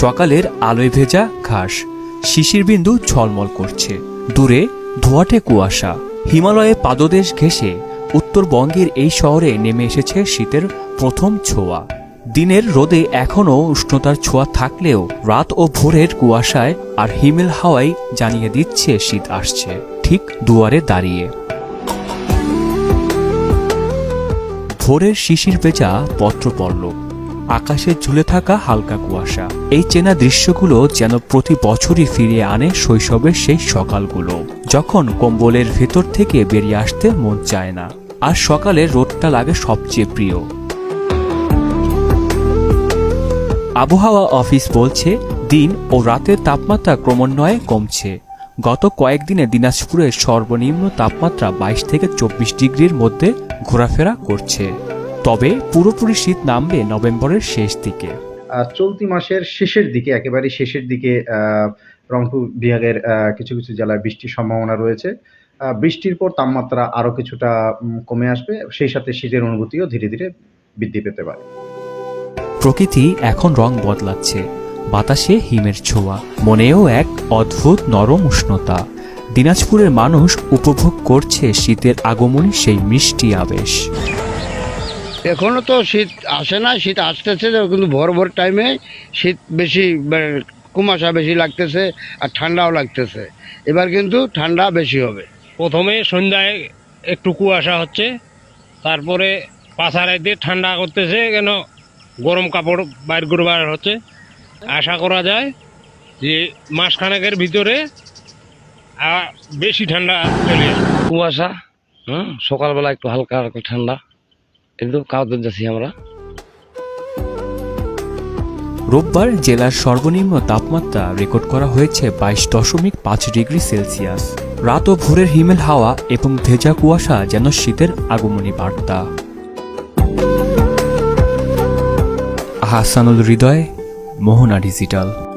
সকালের আলোয় ভেজা ঘাস। শিশির বিন্দু ঝলমল করছে। দূরে ধোয়াটে কুয়াশা। হিমালয়ে পাদদেশ ঘেঁষে উত্তরবঙ্গের এই শহরে নেমে এসেছে শীতের প্রথম ছোঁয়া। দিনের রোদে এখনও উষ্ণতার ছোঁয়া থাকলেও রাত ও ভোরের কুয়াশায় আর হিমেল হাওয়াই জানিয়ে দিচ্ছে শীত আসছে। ঠিক দুয়ারে দাঁড়িয়ে। ভোরের শিশির ভেজা পত্রপল্লব আকাশে ঝুলে থাকা হালকা কুয়াশা। এই চেনা দৃশ্যগুলো যেন প্রতি বছরই ফিরিয়ে আনে শৈশবের সেই সকালগুলো, যখন কম্বলের ভেতর থেকে বেরিয়ে আসতে মন চায় না। আর সকালে রোদটা লাগে সবচেয়ে প্রিয়। আবহাওয়া অফিস বলছে, দিন ও রাতের তাপমাত্রা ক্রমান্বয়ে কমছে। গত কয়েকদিনে দিনাজপুরের সর্বনিম্ন তাপমাত্রা বাইশ থেকে চব্বিশ ডিগ্রির মধ্যে ঘোরাফেরা করছে। তবে পুরোপুরি শীত নামবে নভেম্বরের শেষ দিকে। চলতি মাসের শেষের দিকে একেবারে শেষের দিকে রংপুর বিভাগের কিছু কিছু জেলায় বৃষ্টির সম্ভাবনা রয়েছে। বৃষ্টির পর তাপমাত্রা আরও কিছুটা কমে আসবে। সেই সাথে শীতের অনুভূতিও ধীরে ধীরে বৃদ্ধি পেতে পারে। প্রকৃতি এখন রং বদলাচ্ছে। বাতাসে হিমের ছোঁয়া মনেও এক অদ্ভুত নরম উষ্ণতা। দিনাজপুরের মানুষ উপভোগ করছে শীতের আগমনী সেই মিষ্টি আবেশ। এখনও তো শীত আসে না শীত আসতেছে কিন্তু ভোর ভোর টাইমে শীত বেশি মানে, কুয়াশা বেশি লাগতেছে আর ঠান্ডাও লাগতেছে। এবার কিন্তু ঠান্ডা বেশি হবে। প্রথমে সন্ধ্যায় একটু কুয়াশা হচ্ছে তারপরে পাশারাইতে ঠান্ডা করতেছে কেন গরম কাপড় বাইর করবার হচ্ছে। আশা করা যায় যে মাসখানেকের ভিতরে বেশি ঠান্ডা চলে আসবে। কুয়াশা হ্যাঁ সকালবেলা একটু হালকা হালকা ঠান্ডা। যাচ্ছি আমরা। রোববার জেলার সর্বনিম্ন তাপমাত্রা রেকর্ড করা হয়েছে বাইশ দশমিক পাঁচ ডিগ্রি সেলসিয়াস। রাত ও ভোরের হিমেল হাওয়া এবং ভেজা কুয়াশা যেন শীতের আগমনী বার্তা। আহসানুল হৃদয়, মোহনা ডিজিটাল।